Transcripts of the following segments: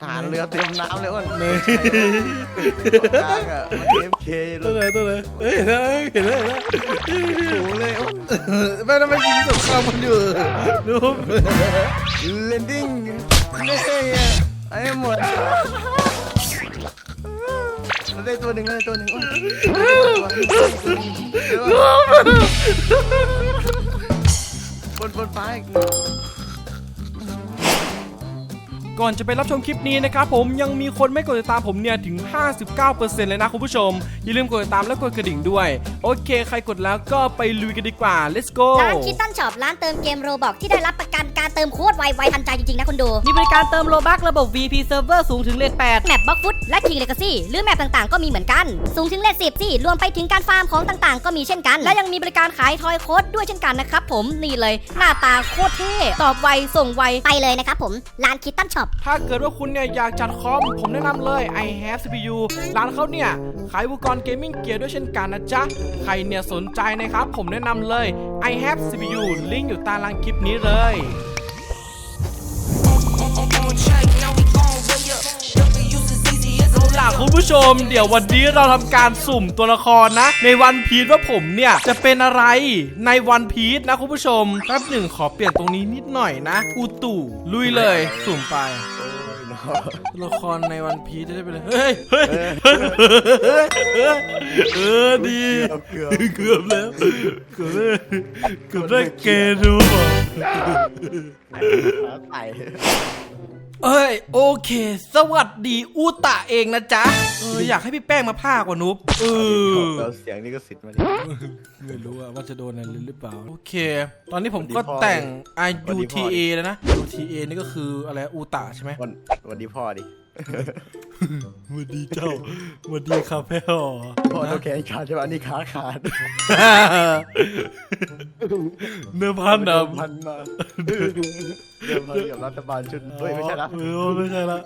ทหารเรือเตรียมน้ำเลยอ้นนี่กลางอะมันเอฟเคเลตัวไหนยตัวไหนเฮ้ยเห็นแล้วเห็นแล้วเห็นแล้วสูงเลยอ้นแม่ทำไมยิงสงครามมันอยู่ดูเลนดิ้งนี่ไอ้หมดเราได้ตัวหนึ่งเลยตัวหนึ่งอ้นบนบนฟ้าอีก ก่อนจะไปรับชมคลิปนี้นะครับผมยังมีคนไม่กดติดตามผมเนี่ยถึง 59%เลยนะคุณผู้ชม อย่าลืมกดติดตามและกดกระดิ่งด้วย โอเค ใครกดแล้วก็ไปลุยกันดีกว่า let's go ร้านคิตตันช็อปร้านเติมเกมโรบอกที่ได้รับประกันการเติมโคตรไวไวทันใจจริงๆนะคุณดูมีบริการเติมโลบักระบบ VP Server สูงถึงเลท8แมปบล็อกฟุต และคิงเลกาซี่หรือแมปต่างๆ ก็มีเหมือนกัน สูงถึงเลทสิบที่รวมไปถึงการฟาร์มของต่างๆ ก็มีเช่นกัน และยังมีบริการขายทอยโค้ดด้วยเช่นกันนะครับผมนี่เลย หน้าตาโคตรเท่ตอบไวส่งไวไปเลยนะครับผมร้านคิตตันช็อป ถ้าเกิดว่าคุณเนี่ยอยากจัดคอม ผมแนะนำเลย i have CPU ร้านเขาเนี่ย ขายอุปกรณ์เกมมิ่งเกียร์ด้วยเช่นกันนะจ๊ะ ใครเนี่ยสนใจนะครับ ผมแนะนำเลย i have CPU ลิงก์อยู่ใตารางคลิปนี้เลย คุณผู้ชม เดี๋ยววันนี้เราทำการสุ่มตัวละครนะ ในวันพีชว่าผมเนี่ยจะเป็นอะไรในวันพีชนะคุณผู้ชมแป๊บหนึ่งขอเปลี่ยนตรงนี้นิดหน่อยนะอูตู่ลุยเลยสุ่มไปละครในวันพีจะได้ไปเลย เฮ้ย เฮ้ย เออดีเกือบแล้ว เกือบได้เกือบได้เกนูอะใส่ เอ้ยโอเค สวัสดีอูตะเองนะจ๊ะเอออยากให้พี่แป้งมาพากกว่านุ๊บเออเราเสียงนี่ก็สิทธิ์มาดิ ไม่รู้ว่าจะโดนอะไรหรือเปล่า โอเค ตอนนี้ผมสวัสดีก็พ่อแต่งสวัสดีพ่อ IUTA แล้วนะ UTA นี่ก็คืออะไรอูตะใช่ไหมวันวันดีพ่อดิส วัสดีเจ้าสวัสดีครับพ่อพ่อต้องแขนขาดใช่ป่ะนี่ขาขาดเนื้อพันดพันมาเดิมพันกับรัฐบาลชุดำเฮ้ยไม่ใช่ละเออไม่ใช่ละ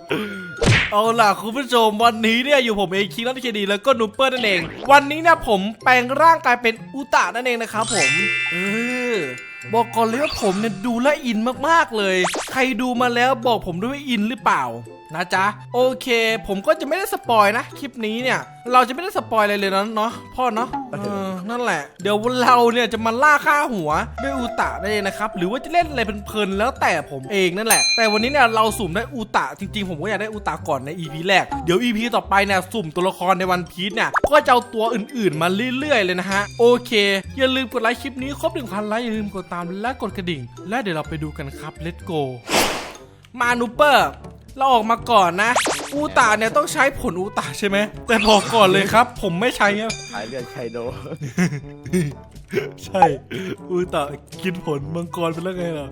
เอาล่ะคุณผู้ชมวันนี้เนี่ยอยู่ผมเองคิงรัตเคดีแล้วก็นูเปอร์นั่นเอง วันนี้เนี่ยผมแปลงร่างกายเป็นอุตะนั่นเองนะครับผมเออบอกก่อนเลยว่าผมเนี่ยดูแลวอินมากๆเลย ใครดูมาแล้วบอกผมด้วยว่าอินหรือเปล่า นะจ๊ะ โอเค ผมก็จะไม่ได้สปอยนะคลิปนี้เนี่ย เราจะไม่ได้สปอยอะไรเลยนะเนาะพ่อเนาะเออนั่นแหละ เดี๋ยวเราเนี่ยจะมาล่าค่าหัวด้วยอูตะนั่นเองนะครับ หรือว่าจะเล่นอะไรเพลินๆแล้วแต่ผมเองนั่นแหละ แต่วันนี้เนี่ยเราสุ่มได้อูตะจริงๆ ผมก็อยากได้อูตะก่อนใน EP แรก เดี๋ยว EP ต่อไปเนี่ยสุ่มตัวละครในวันพีชเนี่ยก็จะเอาตัวอื่นๆ มาเรื่อยๆ เลยนะฮะ โอเค อย่าลืมกดไลค์คลิปนี้ครบ1,000ไลค์อย่าลืมกดตามและกดกระดิ่ง และเดี๋ยวเราไปดูกันครับ let's go มานูเปอร์ เราออกมาก่อนนะ อูตาเนี่ยต้องใช้ผลอูตาใช่ไหม แต่บอกก่อนเลยครับ ผมไม่ใช้ครับขายเลือดไคโดใช่ อูตากินผลมังกรไปแล้วไงล่ะ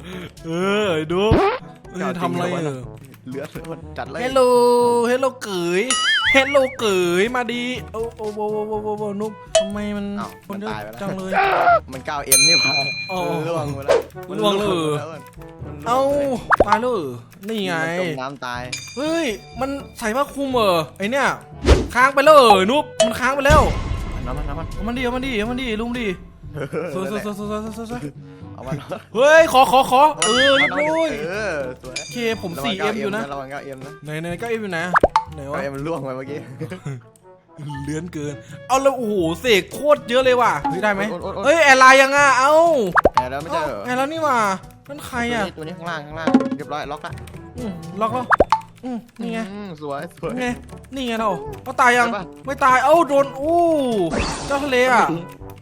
เออไอ้ดูเออทำอะไรเออเลือดจัดเลย เฮลโล เฮลโลเกย เฮลโลเกยมาดีโอ้โอ้โอ้โอ้โอ้โอ้โอ้นุ๊กทำไมมันอ้าวคนมันเยอะตายไปแล้ว จังเลย มันก้าวเอ็มนี่หว่าอ๋อมันล่วงไปแล้วมันล่วงเลย มันล่วงเอ้าตายเลยเหรอนี่ไง มันจมน้ำตาย เฮ้ย มันใส่ผ้าคลุมเหรอไอเนี่ย ค้างไปแล้วเหรอนุ๊บมันค้างไปแล้วน้ำมันน้ำมันเอามันดีเอามันดีเอามันดีลุงดีสวยสวยสวยสวยสวยสวยสวยเอามันเฮ้ยขอขอขอเออเรียบร้อยเออสวยโอเคผม 4M อยู่นะระวังก้าวเอ็มนะไหนไหนก็เอ็มอยู่นะ ไหนวะก้าวเอ็มมันล่วงไปเมื่อกี้เลื้อนเกิน เอาแล้วโอ้โหเสกโคตรเยอะเลยว่ะเฮ้ยได้ไหมโอ๊ยโอ๊ยโอ๊ยเฮ้ยแอร์ไลน์ยังอะเอ้าแอบแล้วไม่ใช่เหรอแอร์แล้วนี่ว่ะนั่นใครอะตัวนี้ตัวนี้ข้างล่างข้างล่างเรียบร้อยล็อกละอืมล็อกแล้วอืมนี่ไงอืมสวยสวยนี่ไงนี่ไงเราเอาตายยังได้ปะไม่ตายเอ้าโดนอู้เจ้าทะเลอะ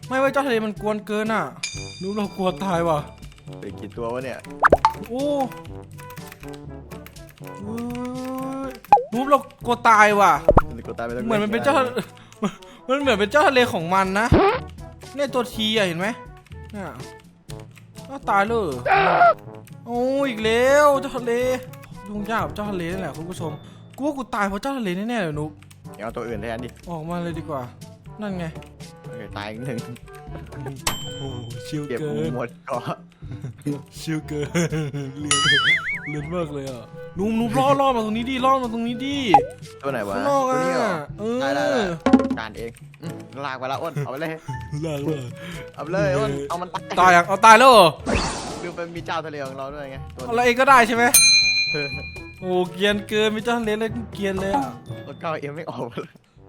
ไม่ไว้ยเจ้าทะเลมันกวนเกินอะรู้เรากลัวตายว่ะเป็นกี่ตัววะเนี่ยโอ้เฮ้ยนู บเรากลัวตายว่ะ มันกดตายไปแล้วเหมือนมันเป็นเจ้า มันเหมือนเป็นเจ้าทะเลของมันนะ เนี่ยตัวทีอะเห็นไหมเนี่ยอ้าวตายเลยโอ้ยอีกแล้วเจ้าทะเลยุ่งยากกับเจ้าทะเลนี่แหละคุณผู้ชม กูว่ากูตายเพราะเจ้าทะเลแน่ๆเลยนุ๊กเอาตัวอื่นแทนดิ ออกมาเลยดีกว่า นั่นไงเออตายอีกหนึ่ง โอ้ชิวเก็บเกินหมดเกาะชิวเกินเลียนเลียนมากเลยอะนุ่มนุ่มล่อล่อมาตรงนี้ดิล่อมาตรงนี้ดิตัวไหนวะข้างนอกตัวนี้เหรอะเออได้ได้ได้การเองอืมลากไปแล้วอ้นเอาไปเลยลากเลยเอาไปเลยอ้นเอามันตายตายยังเอาตายแล้วเหรอดูเป็นมีเจ้าทะเลของเราด้วยไงตัวเอาแล้วเองก็ได้ใช่ไหมเออโอ้เกรียนเกินไม่ต้องเล่นเลยเกรียนเลยอะอดเก้าเอ็มไม่ออกเลย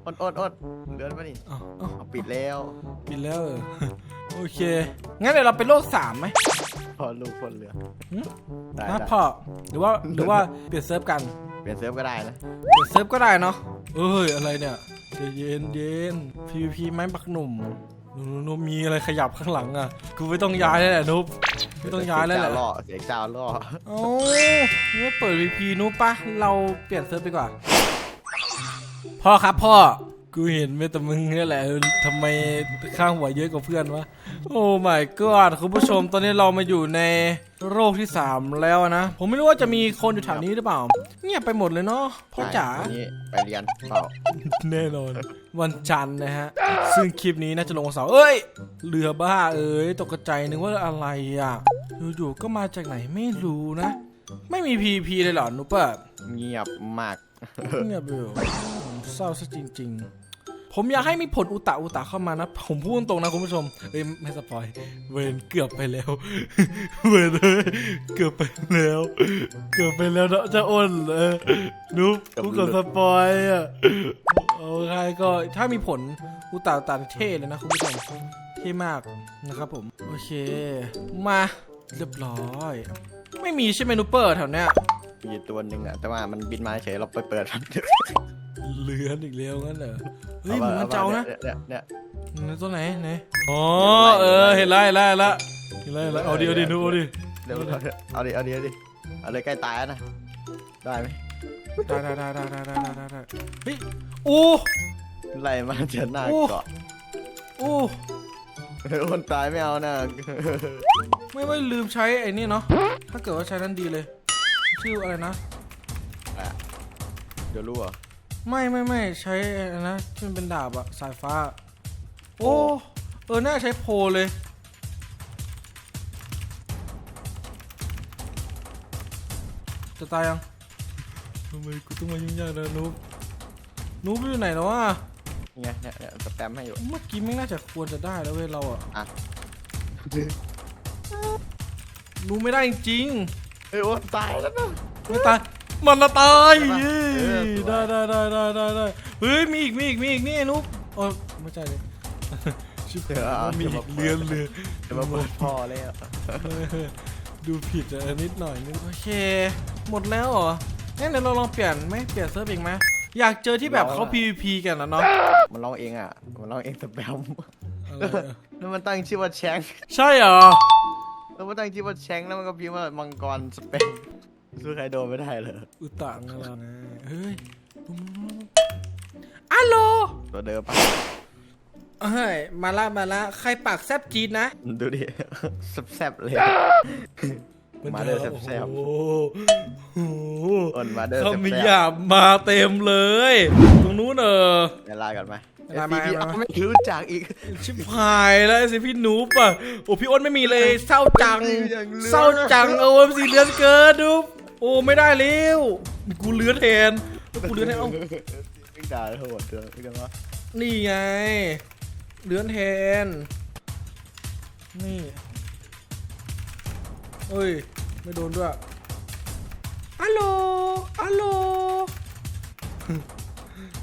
อดอดอดเลื่อนมานี่เอาเอาเอาปิดแล้วปิดแล้วเออโอเค งั้นเดี๋ยวเราไปโลกสามไหมพอลูกคนเหลือหืมได้นะได้พ่อหรือว่าหรือว่าเปลี่ยนเซิร์ฟกันเปลี่ยนเซิร์ฟก็ได้นะเปลี่ยนเซิร์ฟก็ได้เนาะเอ้ยอะไรเนี่ยใจเย็นเย็น PVP ไม้บักหนุ่มนุนุนุมีอะไรขยับข้างหลังอะกูไม่ต้องย้ายแล้วแหละนุ๊บไม่ต้องย้ายแล้วแหละ เสีงเจ้ล่อเสียงเจ้าล่อโอ้ไม่เปิด VP นุ๊บปะเราเปลี่ยนเซิร์ฟไปกว่า พ่อครับพ่อ กูเห็นไม่แต่มึงนี่แหละทำไมข้างหัวเยอะกว่าเพื่อนวะ โอ้ my god คุณผู้ชมตอนนี้เรามาอยู่ในโรคที่ 3 แล้วนะ ผมไม่รู้ว่าจะมีคนอยู่แถวนี้หรือเปล่า เงียบไปหมดเลยเนาะพ่อจ๋าใช่วันนี้ไปเรียนเปล่าแน่นอน วันจันทร์นะฮะ ซึ่งคลิปนี้น่าจะลงวันเสาร์เอ้ย เรือบ้าเอ้ยตกใจนึกว่าอะไรอะอยู่ๆก็มาจากไหนไม่รู้นะ ไม่มี PVP เลยเหรอนุ๊ปเปอร์เงียบมาก เงียบอยู่ผม เศร้าซะจริง ๆ ผมอยากให้มีผลอุตะอุตะเข้ามานะ ผมพูดตรงๆนะคุณผู้ชมเอ้ยไม่สปอย เวนเกือบไปแล้ว เวนเอ้ยเกือบไปแล้ว เกือบไปแล้วเนาะเจะอ้นเออนุ๊กกูเกือบสปอยอะโอเคก็ถ้ามีผลอุตะอุตะเท่เลยนะคุณผู้ชมเท่มากนะครับผม โอเค มาเรียบร้อย ไม่มีใช่ไหมนุปเปอร์แถวเนี้ย มีตัวหนึ่งอะแต่ว่ามันบินมาเฉยเราไปเปิดมัน เลือนอีกเร็วงั้นเหรอเฮ้ยมันเจ้านะเนี่ยเนี่ยนี่ตัวไหนไหนอ๋อเออเห็นไล้วเห็ละเห็นไล้วเล้เอาดิเอาดิดูเอาดิเดี๋ยวเอาดิเอาดิเอาดิเอาเลยใกล้ตายนะได้ไหมได้ได้ได้ได้ได้ได้ได้เฮ้ยโอ้ไหลมาเจอหน้าเกาะโอ้คนตายไม่เอานะไม่ไม่ลืมใช้ไอ้นี่เนาะถ้าเกิดว่าใช้นั้นดีเลย ชื่ออะไรนะเดี๋ยวรู้อะ ไม่ไม่ไม่ใช้อะไรนะที่มันเป็นดาบอะสายฟ้า โอ้เออน่าใช้โพลเลย จะตายยังทำไมกูต้องมายุ่งยากนะนุ๊บนุ๊บอยู่ไหนแล้ววะเนี่ยเนี่ยเนี่ยสแปมให้อยู่ เมื่อกี้ไม่น่าจะควรจะได้แล้วเว้ยเราอะอะ รู้ไม่ได้จริงเอ้ยโอ้ตายแล้วนะๆไม่ตาย มันละตายใช่ปะเย้เออสวยได้ได้ได้ได้ได้ได้เฮ้ยมีอีกมีอีกมีอีกนี่ไอ้นุ๊บโอ้ไม่ใช่เลยชิบหายมันมีอีกเรือนเรือจะมาเปิดพ่อแล้วดูผิดอะนิดหน่อยนึงโอเค หมดแล้วเหรองั้นเดี๋ยวเราลองเปลี่ยนไหมเปลี่ยนเซิร์ฟอีกไหมอยากเจอที่แบบเขา PVP กันนะเนาะมันร้องเองอะ มันร้องเองสแปมอะไรอะแล้วมันตั้งชื่อว่าแชง ใช่เหรอแล้วมันตั้งชื่อว่าแชงแล้วมันก็พิมพ์ว่ามังกรสเปน สู้ใครโดนไม่ได้เลยอุตะงอะไรนะเฮ้ยอัลโหลตัวเดิมปะเฮ้ย มาละมาละใครปากแซบจีดนะ ดูดิแซ่บๆเลย มาเด้อแซ่บๆโอ้โหอ่อนมาเด้อเขาแซ่บๆมีหยาบมาเต็มเลย ตรงนู้นเออเดี๋ยวลากันไหมเวลามา FTP เวลามาเอาไม่รู้จักอีก ชิบหายแล้วไอ้สิพี่หนูป่ะ โอ้พี่อ้นไม่มีเลย เศร้าจังอย่างเลือนเศร้าจังเออสีเลือนเกินดู โอ้ไม่ได้แล้วกูเลือนแทนกูเลือนแทนเอ้าไม่ด่าโหดเถอะไม่กันวะนี่ไงเลือนแทนนี่เอ้ยไม่โดนด้วยอัลโหลอัลโหล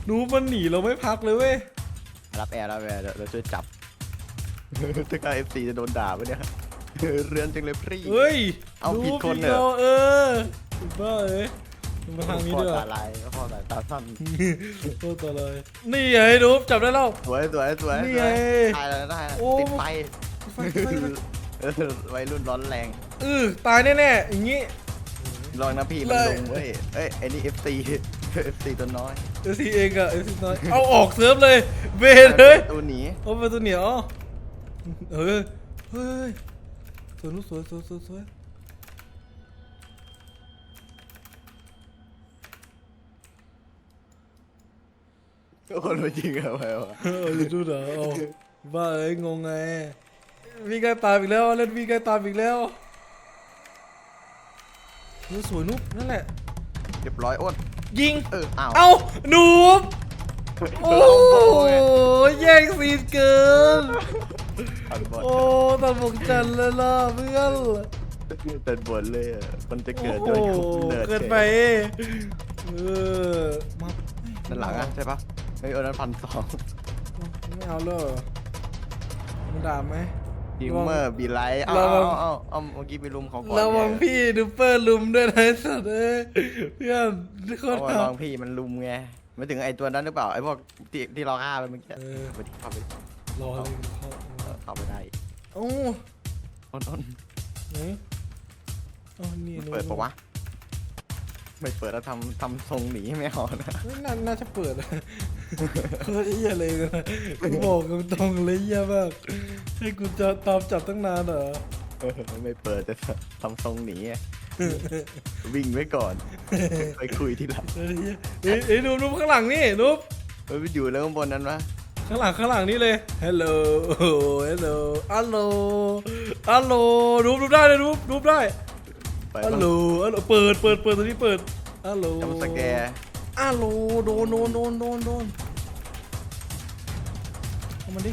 หนูมันหนีเราไม่พักเลยเว้ยรับแอร์รับแอร์เดี๋ยวเราช่วยจับถ้าการเอฟซีจะโดนด่าปะเนี่ยเรือนจังเลยพี่เฮ้ยเอาผิดคนหเหรอเออ บ้าเอ้ยมาทางนี้พ่อด้วยตาลายพ่อตาตาสั้นโอ้ตัวเลยนี่ไงดูจับได้แล้ว สวยสวยสวยนี่สไงวยได้แล้วได้แล้วโอ้ ติดไฟไฟไฟไฟเออวัยรุ่นร้อนแรงเออตายแน่ๆอย่างงี้ ลองนะพี่เลมันยลงเว้ยเอ้ยไอ้นี่เอฟซีเอฟซีตัวน้อยเอซีเองอะเอซีน้อยเอาออกเซิร์ฟเลยเบนเลยตัวหนีเอาไปตัวเหนียวเออเฮ้ยสวยลูกสวยสวยสวยสวย คนมาจริงอะไปวะเออจะดูเหรอเอาบ้าเอ้ยงงไงวิ่งใกล้ตามอีกแล้วเล่นวิ่งใกล้ตามอีกแล้วนุ๊กสวยนุ๊กนั่นแหละ เรียบร้อยอ้นยิง เอออ้าวเอ้าหนูบโอ้แย่งซีนเกินอันบอลโอ้ตัดบกจันเลยล่ะเพื่อนเดินบนเลยอะมันจะโอ้เกิดโหโดยคุมเนิร์ดเกินไปเออมา ด้านหลังอะใช่ปะ เฮ้ยเออนั้นพันสองไม่เอาเลยมันด่าไหมดิมเมอร์บีไลท์เอาระวัเอางเอาเอาเมื่อกี้ไปลุมเขาก่อนระวังเนี่ยพี่ดูเปอร์ลุมด้วยนะไอ้สัตว์เอ้ยเพื่อนทุกคนเอาระวังพี่มันลุมไงไม่ถึงไอตัวนั้นหรือเปล่าไอพวกที่ที่เราฆ่าไปเมื่อกี้เออไปดิเข้าไปรอเลยเขาเออเข้าไปได้โอ้ต้นต้นไหนอ๋อนี่เปิดปะวะ ไม่เปิดแล้วทำทำทรงหนีไม่เอานะเฮ้ยน่าน่าจะเปิดอะโคตรเหี้ยเลยนะกูบอกตรงๆเลยเหี้ยมากให้กูจะตามจับตั้งนานเหรอเออไม่เปิดจะทำทรงหนีไงวิ่งไว้ก่อนไปคุยทีหลังเฮ้ยเฮ้ยเฮ้ยนุ๊บนุ๊บข้างหลังนี่นุ๊บเออไปอยู่แล้วข้างบนนั้นวะข้างหลังข้างหลังนี่เลยฮัลโหลฮัลโหลฮัลโหลฮัลโหลนุ๊บนุ๊บได้เลยนุ๊บนุ๊บได้ ไปฮัลต้องโหลฮัลโหลเปิดเปิดเปิดตัวนี้เปิดฮัลโหลจำสแกร์ฮัลโหลโดนโดนโดนโดนโดนเอามันดิ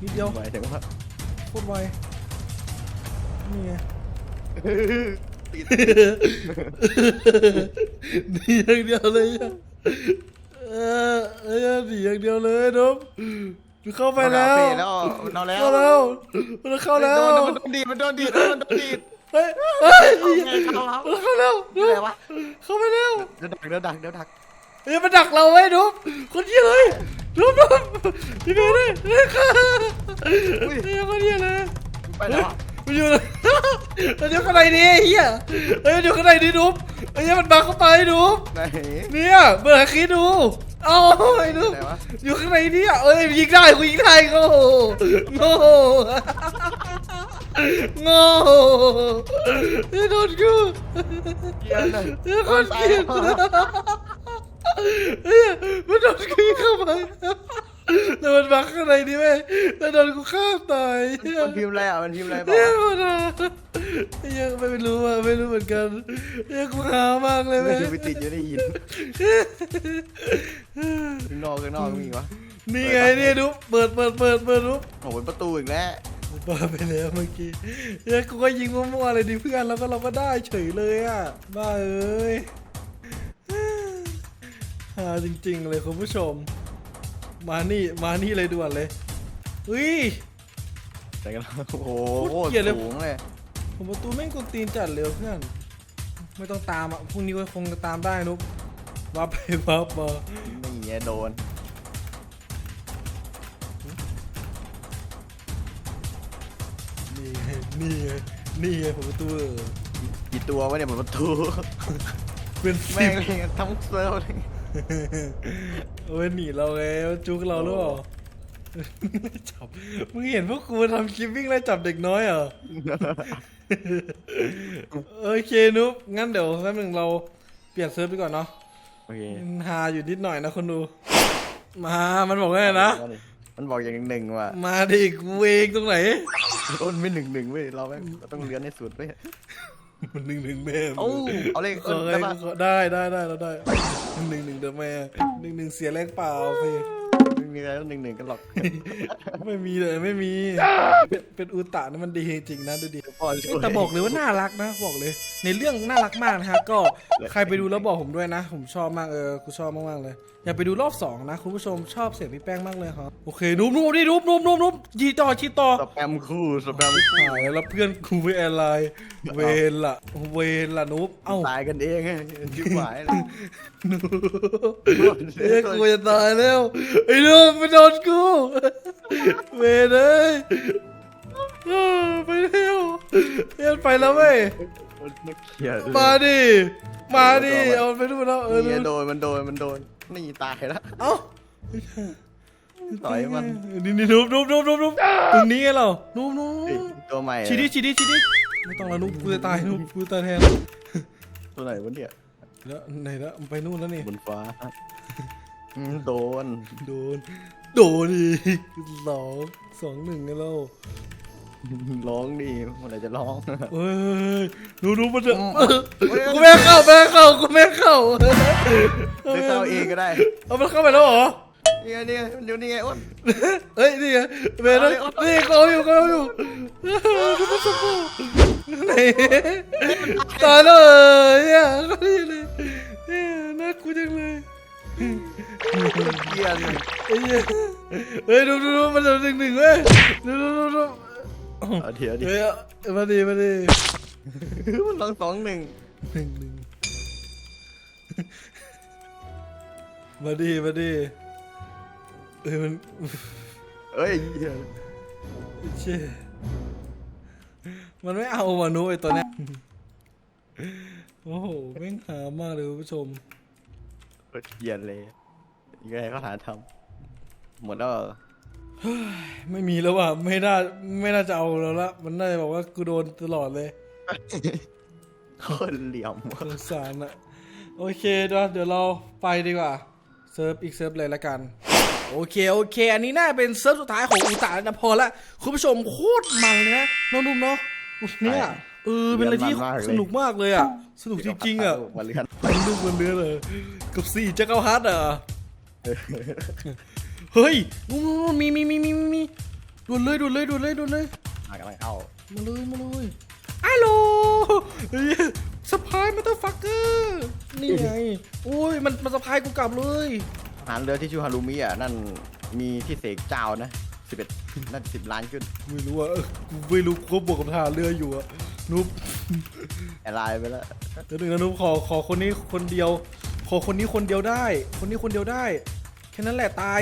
นิดเดียวหมายถึงว่าโคตรไวนี่ไงติดหนีอย่างเดียวเลยอะเออเออหนีอย่างเดียวเลยนบเข้าไปแล้วเป้แล้วมันเอาแล้วเข้าแล้วมันเข้าแล้วโดนมันโดนดีดมันโดนดีดมันโดนดีด เฮ้ยเฮ้ยไงเขาครับเข้าแล้วอะไรวะ เข้าไปแล้วเดี๋ยวดักเดี๋ยวดักเดี๋ยวดักเฮ้ยมันดักเราไว้นบคนเยี่ยเลยนบนบพี่เบลเลยเฮ้ยค่ะเฮ้ยคนเยี่ยเลยไปแล้วอะมันอยู่เลยมันอยู่ข้างในนี่เฮียเฮ้ยมันอยู่ข้างในนี่นุ๊บเฮ้ยมันบังเข้าไปนุ๊บไหนเนี่ยเบิร์คิดดูเอาไอ้นุ๊บอยู่ข้างในเนี่ยเอ้ยยิงได้กูยิงได้โง่โง่ โง่ไอ้โดนกูเกียร์เลยไอ้คนเกลียดเฮ้ยมันโดนกูยิงเข้าไปแล้วมันบังข้างในนี่เว้ยแล้วโดนกูฆ่าตายเฮ้ยมันพิมพ์อะไรอะมันพิมพ์อะไรบอเฮ้ยกมันอะยังไม่รู้อะไม่รู้เหมือนกันยังกูหามากเลยไม่เว้ยใช่ไปติดอยู่ในหินข้างนอกข้างนอกมีวะนี่ไงนี่ดูเปิดเปิดเปิดเปิดดูโอ้โหประตูอีกแล้ว เปิดไปแล้วเมื่อกี้ยังกูก็ยิงมั่วๆเลยดิเพื่อนแล้วก็เราก็ได้เฉยเลยอะบ้าเอ้ยหาจริงๆเลยคุณผู้ชม มานี่มานี่เลยด่วนเลยเฮ้ย แต่กันโอ้โหโคตรเกลียดเลย สูงเลย ผมประตูแม่งกดตีนจัดเลยเพื่อน ไม่ต้องตามอะพรุ่งนี้ก็คงจะตามได้นุ๊กวับไปวับมานี่ไงโดน นี่ไงนี่ไงนี่ไงผมประตูเออกี่ตัววะเนี่ยบนประตูเป็นสิแม่บงเลยทั้งเซิร์ฟเลยเอาไว้หนีเราไงมันจุกเราหรือเปล่าจับมึงเห็นพวกกูทำคลิปวิ่งไล่จับเด็กน้อยเหรอ โอเคนุ๊กงั้นเดี๋ยวแป๊บหนึงเราเปลี่ยนเซิร์ฟไปก่อนเนาะโอเคหาอยู่นิดหน่อยนะคนดู มา มันบอกว่าไงนะ มันบอกอย่างหนึ่งว่ะมาดิกูเองตรงไหน ต้นไม่หนึ่งหนึ่งเว้ยเราแม่งเราต้องเลี้ยนให้สุดเว้ยมันหนึ่งหนึ่งแม่โอ้เอาเลขขเอิ้อนให้ได้ปะขอได้ได้ได้เราได้หนึ่งหนึ่งเดี๋ยวแม่หนึ่งหนึ่งเสียแรงเปล่าไปไม่มีอะไรหนึ่งหนึ่งกันหรอกไม่มีเลยไม่มี เป็นเป็นอุตะนะมันดีจริงนะดูดิพ่อช่วยแต่บอกเลยว่าน่ารักนะบอกเลย ในเรื่องน่ารักมากนะฮะก็ใครไปดูแล้วบอกผมด้วยนะ ผมชอบมากเออกูชอบมากๆเลย อย่าไปดูรอบสองนะคุณผู้ชมชอบเสียงพี่แป้งมากเลยครับโอเคนุ๊บนุ๊บดินุ๊บนุ๊บนุ๊บนุ๊บยีต่อชีต่อสแปมคู่สแปมหายแล้วเพื่อนกูไปแอร์ไลน์เวรละเวรละนุ๊บเอ้าตายกันเองไงชิบหายเลยหนูเอ้ยกูจะตายแล้วไอ้ลูกมันโดนกูเวรเลยเออไปเร็วเอ็นไปแล้วเว้ยมันเขียนมาดิมาดิเอาไปดูแล้วเออนี่ดูโดนมันโดนมันโดน นี่ตายแล้ว เอ้าต่อยมัน นี่นี่นุ๊บนุ๊บนุ๊บนุ๊บนุ๊บตรงนี้ไงเรานุ๊บนุ๊บเฮ้ยตัวใหม่ชีดิชีดิชีดิไม่ต้องแล้วนุ๊บกูจะตายนุ๊บกูจะตายแทนตัวไหนวะเนี่ยแล้วไหนแล้วไปนู่นแล้วนี่บนฟ้าอืมโดนโดนโดนอีกสองสองหนึ่งไงเรา ร้องดิเมื่อไหร่จะร้องเฮ้ยดูดูมันจะอืมเออกูแม่เข้าแม่เข้ากูแม่เข้าไม่เข้าเองก็ได้เอามันเข้าไปแล้วเหรอนี่ไงนี่ไงมันอยู่นี่ไงอ้นเฮ้ยนี่ไงเบนเอาเลยเอานี่ก็อยู่ก็อยู่ดูมันสบู่ไหนตายเลยเนี่ยก็นี่เลยเนี่ยน่ากลัวจังเลยเกียนไอ้เหี้ยเฮ้ยดูดูดูมันจะหนึ่งหนึ่งเว้ยดูดูดูดู เอาเดี๋ยวดิเฮ้ยเอามาดีมาดีมันลองสองหนึ่งหนึ่งหนึ่งมาดีมาดีเอ้ยมันเอ้ยเหี้ยเช่มันไม่เอามานุไอตัวเนี้ยโอ้โหแม่งหามากเลยคุณผู้ชมเกียนเลยยังไงก็หาทำหมดแล้วเหรอ ไม่มีแล้วว่ะไม่น่าไม่น่าจะเอาแล้วละมันน่าจะบอกว่ากูโดนตลอดเลยโคตรเหลี่ยมสงสารอะโอเคเดี๋ยวเดี๋ยวเราไปดีกว่าเซิร์ฟอีกเซิร์ฟเลยละกันโอเคโอเค อันนี้น่าเป็นเซิร์ฟสุดท้ายของอุตาแล้วนะพอละคุณผู้ชมโคตรมันเลยนะน้องนุ่มเนาะเนี่ยเออเป็นอะไรที่สนุกมากเลยอะสนุกจริงๆอะวันเรือนมันลูกมันเนื้อเลยกับสี่จะเก้าฮัทอะ เฮ้ยนู่นๆๆมีมีมีมีมีมีด่วนเลยด่วนเลยด่วนเลยด่วนเลยมากำลังเอามาเลยมาเลยฮัลโหลเฮ้ยสปายมาเตอร์ฟักเกอร์นี่ไงโอ้ยมันมันสปายกูกลับเลยหารเรือที่ชูฮารุมิอะนั่นมีที่เสกเจ้านะสิบเอ็ดนั่นสิบล้านขึ้นไม่รู้ว่ากูไม่รู้เขาบวกกับทหารเรืออยู่อะนุ๊บแอร์ไลน์ไปแล้วเดี๋ยวหนึ่งนะนุ๊บขอขอคนนี้คนเดียว ขอคนนี้คนเดียวได้ คนนี้คนเดียวได้ แค่นั้นแหละตาย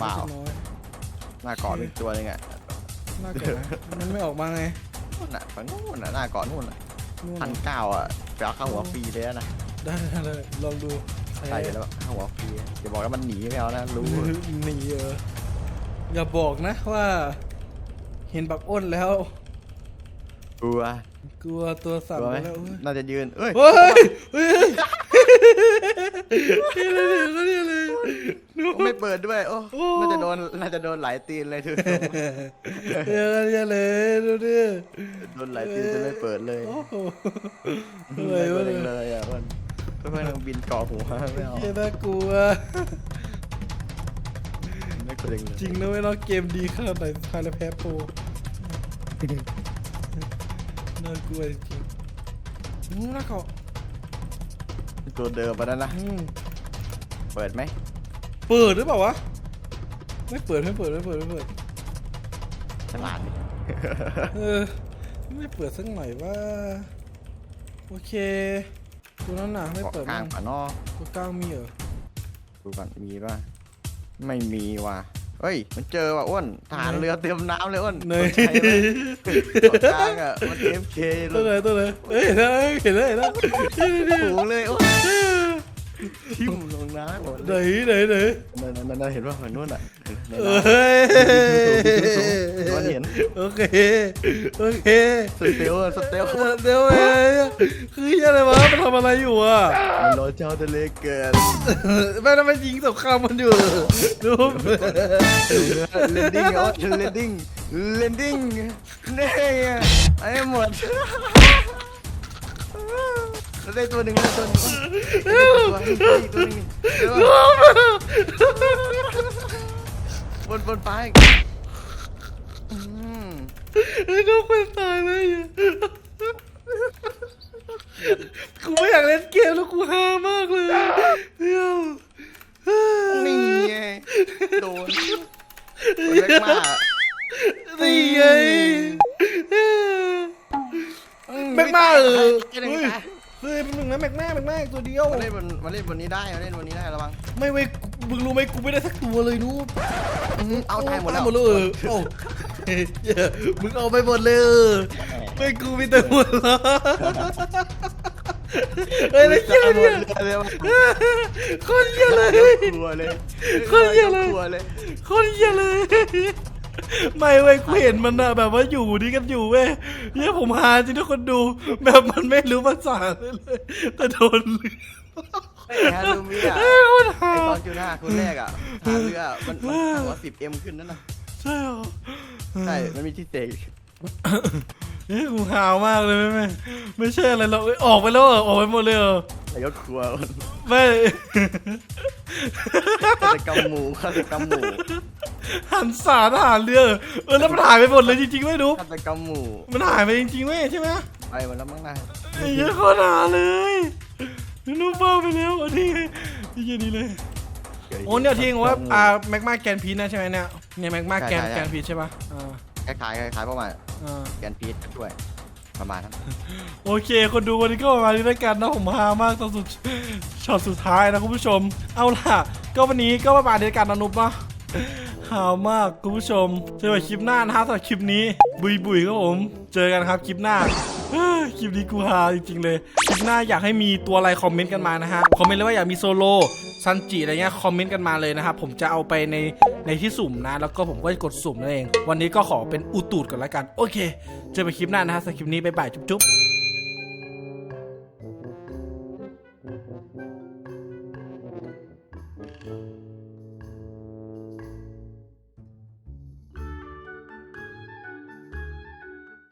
ข้าหัวนิดน้อยหน้าเกาะเป็นตัวหนึงอะหน้าเกิดนะมันไม่ออกมาไงนู่นน่ะฝั่งนู้นน่ะหน้าเกาะนู่นน่ะนู่นพันน่ะเก้าอะไปเอาข้าวหัวฟรีเลยนะได้ได้ได้ลองดูใช่แล้วข้าวหัวฟรีอย่าบอกว่ามันหนีไม่เอานะรู้หนีเอออย่าบอกนะว่า เห็นบักอ้นแล้ว กลัวกลัวตัวสั่นกลัวไปไหมแล้วเว้ยน่าจะยืนเอ้ยเฮ้ยเฮ้ยนี่เลยนี่เลยนี่เลยไม่ เปิดด้วย โอ้โอ้ น่าจะโดนน่าจะโดนหลายตีนเลยเธอเดี๋ยวเดี๋ยวเลยดูดิโดนหลายตีนจะไม่เปิดเลยโอ้โหอะไม่ไรเปิวะดเนี่ยเลยอะมันเพื่อนๆบินเกาะหัวไม่เอาเหี้ยน่ากลัว ไม่เปิดเลยจริงนะเว้ยเนาะเกมดีขนาดไหนใครแล้วแพ้โปรน่ากลัวจริงอืมน่าเกาะตัวเดิมปะนั่นนะอืมเปิดไหม เปิดหรือเปล่าวะ ไม่เปิดไม่เปิดไม่เปิดไม่เปิด ฉลาดดิเออ ไม่เปิดสักหน่อยว่า โอเคตัวนั้นน่ะไม่เกาะเปิดกลางมั้งป่ะเนอตัวกลางมีเหรอ ดูก่อนมีป่ะไม่มีว่ะเฮ้ย มันเจอว่ะอ้วนทหารเรือเต็มน้ำเลยอ้วนเนยสนใจไหมเกาะกลางอะมันเอฟเคเลตัวไหนยตัวไหนเอ้ยเห็นแล้วเห็นแล้วเห็นแล้วถูเลยอ้วน ทิ่มลงน้ำหมดไหนเลยไหนไหนนั่นนั่นนั่นเห็นว่าฝั่งนู้นอะในเอน้อเฮ้ยำมันเห็นโอเคโอเคสเตลอะสเตลเออเดี๋ยวเอ้ยคืออะไรวะมันทำอะไรอยู่อะมันรอเจ้าทะเลเกิดแม่ทำไมยิงสงครามมันอยู่ดูเลนดิ้งเอาเลนดิ้งเลนดิ้งนี่ไงไอ้หมด แล้วได้ตัวหนึ่งได้ตัวหนึ่งตัวหนึ่งตัวหนึ่งเดี๋ยวบนบนไปอืมไอ้น้องเป็นตายเลยอะกูไม่อยากเล่นเกมแล้วกูฮามากเลยเดี๋ยวนี่ไงโดนโดนแม็กมานี่ไงแม็กมาเออ เฮ้เฮ้ยเฮ้ยเป็นหนึ่งนะแม็กมาแม็กมาอีกตัวเดียว มาเล่นบนมาเล่นบนนี้ได้มาเล่นบนนี้ได้ระวัง ไม่ไม่มึงรู้ไหมกูไม่ได้สักตัวเลยนู้เอาตายหมดแล้วหมดเลยเออโอ้เฮ้ยเหี้ยมึงเอาไปหมดเลยเออไม่กูมีแต่หัวเราะเฮ้ยแล้วเหี้ยอะไรเนี่ยเร็วโคนเหี้ยเลยกลัวเลยคนเหี้ยเลยกลัวเลยโคนเหี้ยเลย ไม่เว้ยกูเห็นมันอะแบบว่าอยู่นี่กันอยู่เว้ยเนี่ยผมหาจริงทุกคนดู แบบมันไม่รู้ภาษาเลยเลยแต่โดนลืมไอ้ฮารูมิอะเอ้ยโคตรไอ้หาตอนจุดห้าคนแรกอะทางเรือมันมันหัวสิบเอ็มขึ้นนั่นน่ะใช่เหรอใช่ มันมีที่เตะเฮ้ยกูหาวมากเลยแม่ไม่ใช่อะไรหรอกเอ้ยออกไปแล้วเหรอออกไปหมดเลยเหรอนายกครัวมันไม่ฆาตกรรมหมู่ฆาตกรรมหมู่ หันสารทหารเรือเออแล้วมันหายไปหมดเลยจริงๆไม่รู้ฆาตกรรมหมู่มันหายไปจริงๆเว้ยใช่ไหมไปหมดแล้วมั้งนะไอ้เหี้ยโคตรหาเลยนูเปอร์ไปแล้วอันนี้ไงไอ้เหี้ยนี่เลยโอ้เนี่ยทิ้งว่าอ่าแม็กมาแกนพีชนะใช่ไหมเนี่ยเนี่ยแม็กมาแกนแกนพีชใช่ปะอ่าคล้ายๆคล้ายๆประมาณอ่าแกนพีชด้วยประมาณนั้นโอเค คนดูวันนี้ก็ประมาณนี้แล้วกันนะผมฮามากตอนสุดช็อตสุดท้ายนะคุณผู้ชม เอาล่ะ ก็วันนี้ก็ประมาณนี้แล้วกันนะนุ๊ปนะ ฮามากคุณผู้ชมเจอกันคลิปหน้านะฮะสำหรับคลิปนี้ บุยบุยครับผม เจอกันครับคลิปหน้าคลิปนี้กูฮาจริงๆเลย คลิปหน้าอยากให้มีตัวอะไรคอมเมนต์กันมานะฮะ คอมเมนต์เลยว่าอยากมีโซโลซันจิอะไรเงี้ยคอมเมนต์กันมาเลยนะครับผมจะเอาไปในในที่สุ่มนะ แล้วก็ผมก็จะกดสุ่มนั่นเอง วันนี้ก็ขอเป็นอุตูดก่อนละกัน โอเค เจอกันคลิปหน้านะฮะสำหรับคลิปนี้บ๊ายบายจุ๊บๆ